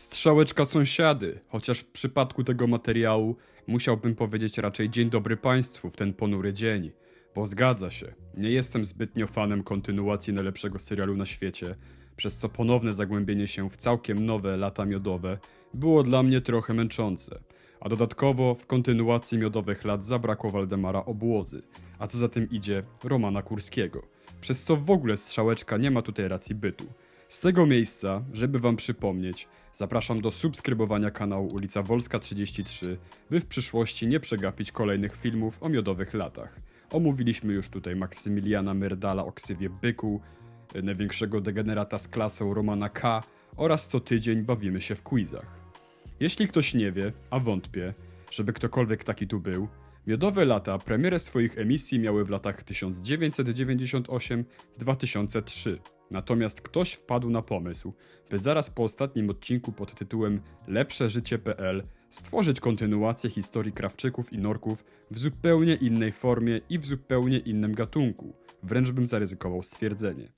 Strzałeczka sąsiady, chociaż w przypadku tego materiału musiałbym powiedzieć raczej dzień dobry państwu w ten ponury dzień. Bo zgadza się, nie jestem zbytnio fanem kontynuacji najlepszego serialu na świecie, przez co ponowne zagłębienie się w całkiem nowe lata miodowe było dla mnie trochę męczące. A dodatkowo w kontynuacji miodowych lat zabrakło Waldemara Obłozy, a co za tym idzie Romana Kurskiego. Przez co w ogóle strzałeczka nie ma tutaj racji bytu. Z tego miejsca, żeby wam przypomnieć, zapraszam do subskrybowania kanału ulica Wolska 33, by w przyszłości nie przegapić kolejnych filmów o miodowych latach. Omówiliśmy już tutaj Maksymiliana Myrdala o ksywie Byku, największego degenerata z klasą Romana K oraz co tydzień bawimy się w quizach. Jeśli ktoś nie wie, a wątpię, żeby ktokolwiek taki tu był, Miodowe lata premierę swoich emisji miały w latach 1998-2003. Natomiast ktoś wpadł na pomysł, by zaraz po ostatnim odcinku pod tytułem Lepsze życie.pl stworzyć kontynuację historii krawczyków i norków w zupełnie innej formie i w zupełnie innym gatunku. Wręcz bym zaryzykował stwierdzenie.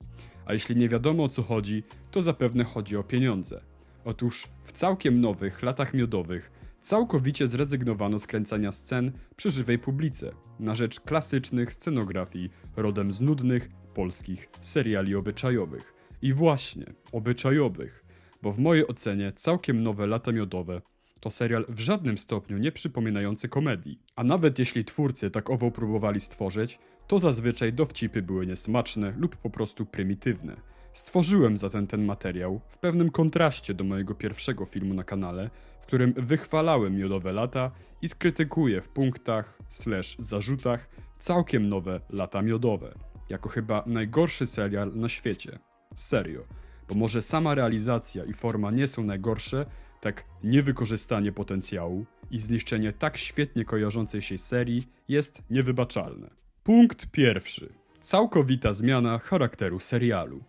A jeśli nie wiadomo o co chodzi, to zapewne chodzi o pieniądze. Otóż w całkiem nowych latach miodowych całkowicie zrezygnowano z kręcenia scen przy żywej publice na rzecz klasycznych scenografii rodem z nudnych polskich seriali obyczajowych. I właśnie obyczajowych, bo w mojej ocenie całkiem nowe lata miodowe to serial w żadnym stopniu nie przypominający komedii. A nawet jeśli twórcy tak owo próbowali stworzyć, to zazwyczaj dowcipy były niesmaczne lub po prostu prymitywne. Stworzyłem zatem ten materiał w pewnym kontraście do mojego pierwszego filmu na kanale, w którym wychwalałem miodowe lata i skrytykuję w punktach slash zarzutach całkiem nowe lata miodowe, jako chyba najgorszy serial na świecie. Serio. Bo może sama realizacja i forma nie są najgorsze, tak niewykorzystanie potencjału i zniszczenie tak świetnie kojarzącej się serii jest niewybaczalne. Punkt pierwszy. Całkowita zmiana charakteru serialu.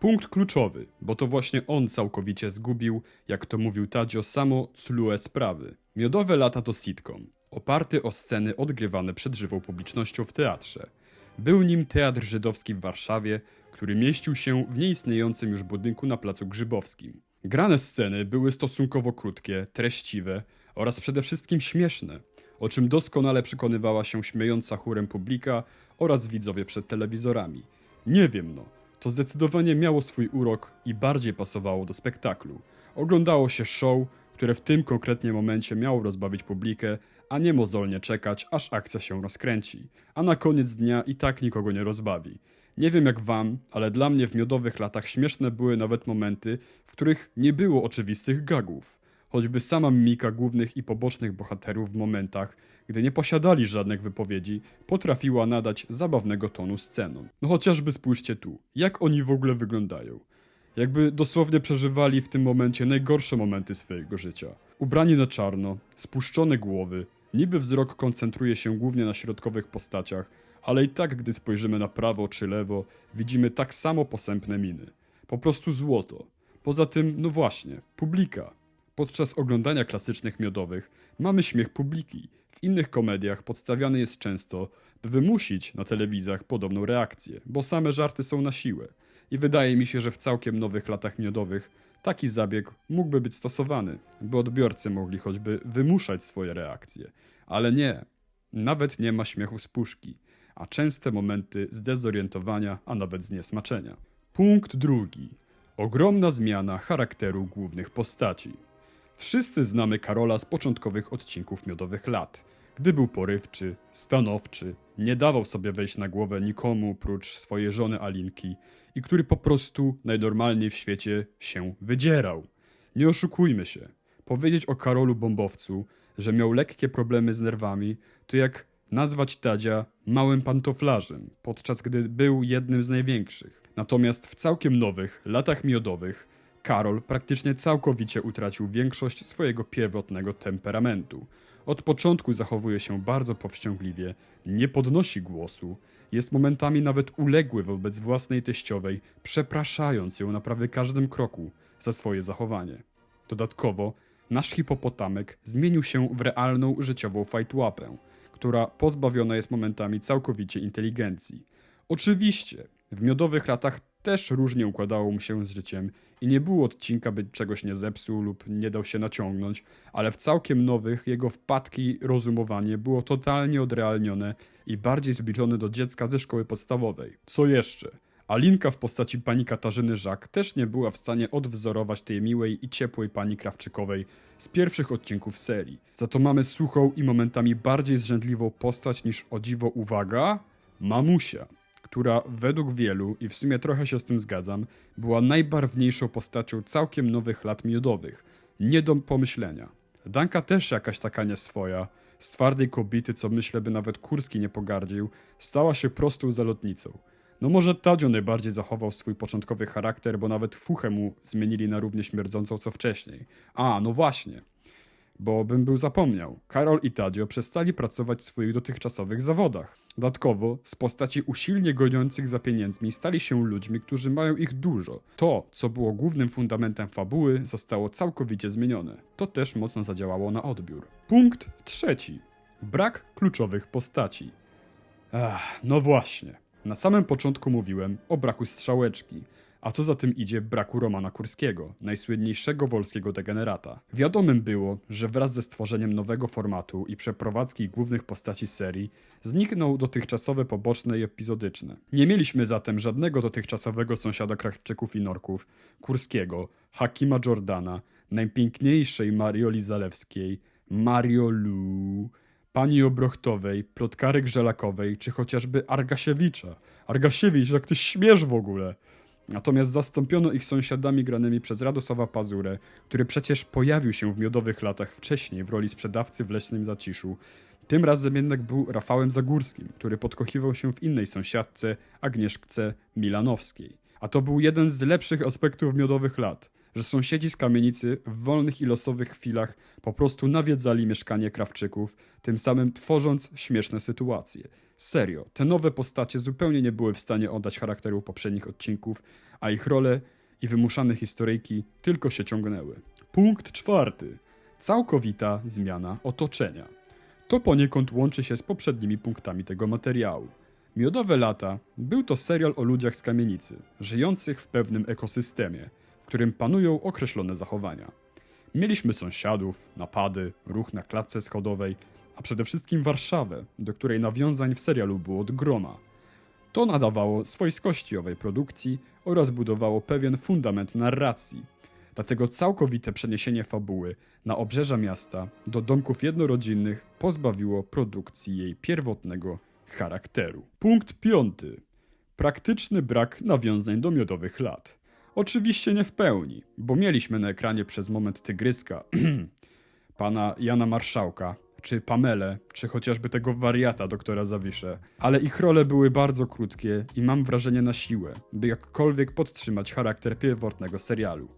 Punkt kluczowy, bo to właśnie on całkowicie zgubił, jak to mówił Tadzio, samo clue sprawy. Miodowe lata to sitcom, oparty o sceny odgrywane przed żywą publicznością w teatrze. Był nim Teatr Żydowski w Warszawie, który mieścił się w nieistniejącym już budynku na Placu Grzybowskim. Grane sceny były stosunkowo krótkie, treściwe oraz przede wszystkim śmieszne, o czym doskonale przekonywała się śmiejąca chórem publika oraz widzowie przed telewizorami. Nie wiem no, to zdecydowanie miało swój urok i bardziej pasowało do spektaklu. Oglądało się show, które w tym konkretnie momencie miało rozbawić publikę, a nie mozolnie czekać, aż akcja się rozkręci, a na koniec dnia i tak nikogo nie rozbawi. Nie wiem jak wam, ale dla mnie w miodowych latach śmieszne były nawet momenty, w których nie było oczywistych gagów. Choćby sama mimika głównych i pobocznych bohaterów w momentach, gdy nie posiadali żadnych wypowiedzi, potrafiła nadać zabawnego tonu scenom. No chociażby spójrzcie tu, jak oni w ogóle wyglądają. Jakby dosłownie przeżywali w tym momencie najgorsze momenty swojego życia. Ubrani na czarno, spuszczone głowy, niby wzrok koncentruje się głównie na środkowych postaciach, ale i tak, gdy spojrzymy na prawo czy lewo, widzimy tak samo posępne miny. Po prostu złoto. Poza tym, no właśnie, publika. Podczas oglądania klasycznych miodowych mamy śmiech publiki. W innych komediach podstawiany jest często, by wymusić na telewizjach podobną reakcję, bo same żarty są na siłę. I wydaje mi się, że w całkiem nowych latach miodowych taki zabieg mógłby być stosowany, by odbiorcy mogli choćby wymuszać swoje reakcje. Ale nie, nawet nie ma śmiechu z puszki, a częste momenty zdezorientowania, a nawet zniesmaczenia. Punkt drugi. Ogromna zmiana charakteru głównych postaci. Wszyscy znamy Karola z początkowych odcinków miodowych lat. Gdy był porywczy, stanowczy, nie dawał sobie wejść na głowę nikomu prócz swojej żony Alinki i który po prostu najnormalniej w świecie się wydzierał. Nie oszukujmy się. Powiedzieć o Karolu Bombowcu, że miał lekkie problemy z nerwami, to jak nazwać Tadzia małym pantoflarzem, podczas gdy był jednym z największych. Natomiast w całkiem nowych latach miodowych Karol praktycznie całkowicie utracił większość swojego pierwotnego temperamentu. Od początku zachowuje się bardzo powściągliwie, nie podnosi głosu, jest momentami nawet uległy wobec własnej teściowej, przepraszając ją na prawie każdym kroku za swoje zachowanie. Dodatkowo, nasz hipopotamek zmienił się w realną życiową fajtłapę, która pozbawiona jest momentami całkowicie inteligencji. Oczywiście, w miodowych latach też różnie układało mu się z życiem i nie było odcinka, by czegoś nie zepsuł lub nie dał się naciągnąć, ale w całkiem nowych jego wpadki rozumowanie było totalnie odrealnione i bardziej zbliżone do dziecka ze szkoły podstawowej. Co jeszcze? Alinka w postaci pani Katarzyny Żak też nie była w stanie odwzorować tej miłej i ciepłej pani Krawczykowej z pierwszych odcinków serii. Za to mamy suchą i momentami bardziej zrzędliwą postać niż o dziwo uwaga, mamusia, która według wielu, i w sumie trochę się z tym zgadzam, była najbarwniejszą postacią całkiem nowych lat miodowych. Nie do pomyślenia. Danka też jakaś taka nieswoja, z twardej kobiety, co myślę by nawet Kurski nie pogardził, stała się prostą zalotnicą. No może Tadzio najbardziej zachował swój początkowy charakter, bo nawet fuchę mu zmienili na równie śmierdzącą co wcześniej. A, no właśnie. Bo bym był zapomniał. Karol i Tadzio przestali pracować w swoich dotychczasowych zawodach. Dodatkowo, z postaci usilnie goniących za pieniędzmi stali się ludźmi, którzy mają ich dużo. To, co było głównym fundamentem fabuły, zostało całkowicie zmienione. To też mocno zadziałało na odbiór. Punkt trzeci. Brak kluczowych postaci. Ach, no właśnie. Na samym początku mówiłem o braku strzałeczki, a co za tym idzie braku Romana Kurskiego, najsłynniejszego wolskiego degenerata. Wiadomym było, że wraz ze stworzeniem nowego formatu i przeprowadzki głównych postaci serii znikną dotychczasowe poboczne i epizodyczne. Nie mieliśmy zatem żadnego dotychczasowego sąsiada Krawczyków i Norków, Kurskiego, Hakima Jordana, najpiękniejszej Marioli Zalewskiej, Mario Lu, pani Obrochtowej, plotkary Grzelakowej, czy chociażby Argasiewicza. Argasiewicz, jak ty śmiesz w ogóle. Natomiast zastąpiono ich sąsiadami granymi przez Radosława Pazurę, który przecież pojawił się w miodowych latach wcześniej w roli sprzedawcy w Leśnym Zaciszu. Tym razem jednak był Rafałem Zagórskim, który podkochiwał się w innej sąsiadce, Agnieszce Milanowskiej. A to był jeden z lepszych aspektów miodowych lat, że sąsiedzi z kamienicy w wolnych i losowych chwilach po prostu nawiedzali mieszkanie Krawczyków, tym samym tworząc śmieszne sytuacje. Serio, te nowe postacie zupełnie nie były w stanie oddać charakteru poprzednich odcinków, a ich role i wymuszane historyjki tylko się ciągnęły. Punkt czwarty. Całkowita zmiana otoczenia. To poniekąd łączy się z poprzednimi punktami tego materiału. Miodowe lata był to serial o ludziach z kamienicy, żyjących w pewnym ekosystemie, w którym panują określone zachowania. Mieliśmy sąsiadów, napady, ruch na klatce schodowej, a przede wszystkim Warszawę, do której nawiązań w serialu było od groma. To nadawało swojskości owej produkcji oraz budowało pewien fundament narracji. Dlatego całkowite przeniesienie fabuły na obrzeża miasta do domków jednorodzinnych pozbawiło produkcji jej pierwotnego charakteru. Punkt piąty. Praktyczny brak nawiązań do miodowych lat. Oczywiście nie w pełni, bo mieliśmy na ekranie przez moment Tygryska, pana Jana Marszałka, czy Pamelę, czy chociażby tego wariata doktora Zawiszę, ale ich role były bardzo krótkie i mam wrażenie na siłę, by jakkolwiek podtrzymać charakter pierwotnego serialu.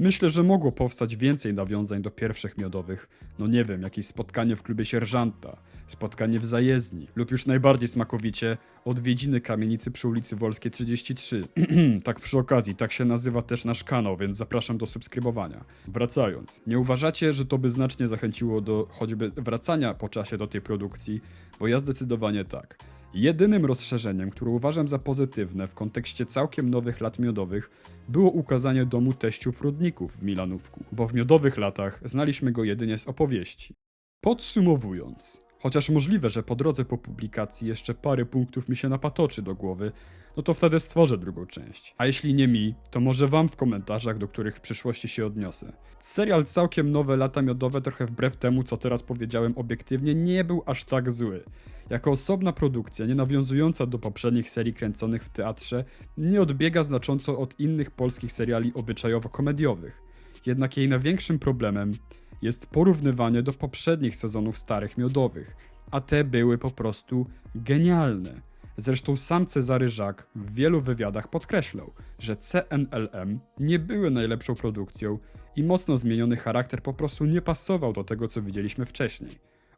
Myślę, że mogło powstać więcej nawiązań do pierwszych miodowych. No nie wiem, jakieś spotkanie w klubie sierżanta, spotkanie w zajezdni, lub już najbardziej smakowicie odwiedziny kamienicy przy ulicy Wolskiej 33. tak przy okazji, tak się nazywa też nasz kanał, więc zapraszam do subskrybowania. Wracając, nie uważacie, że to by znacznie zachęciło do choćby wracania po czasie do tej produkcji? Bo ja zdecydowanie tak. Jedynym rozszerzeniem, które uważam za pozytywne w kontekście całkiem nowych lat miodowych, było ukazanie domu teściów Rudników w Milanówku, bo w miodowych latach znaliśmy go jedynie z opowieści. Podsumowując, chociaż możliwe, że po drodze po publikacji jeszcze parę punktów mi się napatoczy do głowy, no to wtedy stworzę drugą część. A jeśli nie mi, to może wam w komentarzach, do których w przyszłości się odniosę. Serial całkiem nowe lata miodowe, trochę wbrew temu, co teraz powiedziałem obiektywnie, nie był aż tak zły. Jako osobna produkcja, nie nawiązująca do poprzednich serii kręconych w teatrze, nie odbiega znacząco od innych polskich seriali obyczajowo-komediowych. Jednak jej największym problemem jest porównywanie do poprzednich sezonów starych miodowych, a te były po prostu genialne. Zresztą sam Cezary Żak w wielu wywiadach podkreślał, że CNLM nie były najlepszą produkcją i mocno zmieniony charakter po prostu nie pasował do tego, co widzieliśmy wcześniej.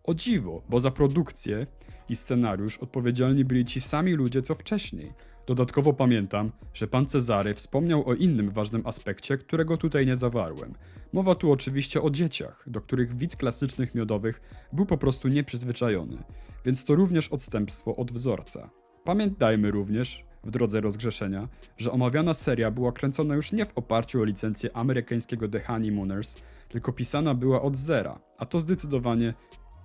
O dziwo, bo za produkcję i scenariusz odpowiedzialni byli ci sami ludzie co wcześniej. Dodatkowo pamiętam, że pan Cezary wspomniał o innym ważnym aspekcie, którego tutaj nie zawarłem. Mowa tu oczywiście o dzieciach, do których widz klasycznych miodowych był po prostu nieprzyzwyczajony, więc to również odstępstwo od wzorca. Pamiętajmy również, w drodze rozgrzeszenia, że omawiana seria była kręcona już nie w oparciu o licencję amerykańskiego The Honeymooners, tylko pisana była od zera, a to zdecydowanie,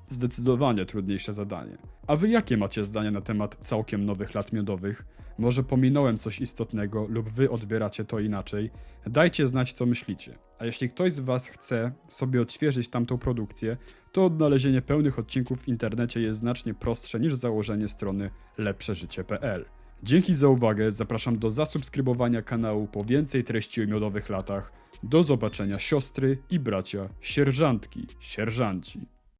zdecydowanie trudniejsze zadanie. A wy jakie macie zdanie na temat całkiem nowych lat miodowych? Może pominąłem coś istotnego lub wy odbieracie to inaczej? Dajcie znać co myślicie. A jeśli ktoś z was chce sobie odświeżyć tamtą produkcję, to odnalezienie pełnych odcinków w internecie jest znacznie prostsze niż założenie strony lepszeżycie.pl. Dzięki za uwagę, zapraszam do zasubskrybowania kanału po więcej treści o miodowych latach. Do zobaczenia siostry i bracia sierżantki, sierżanci.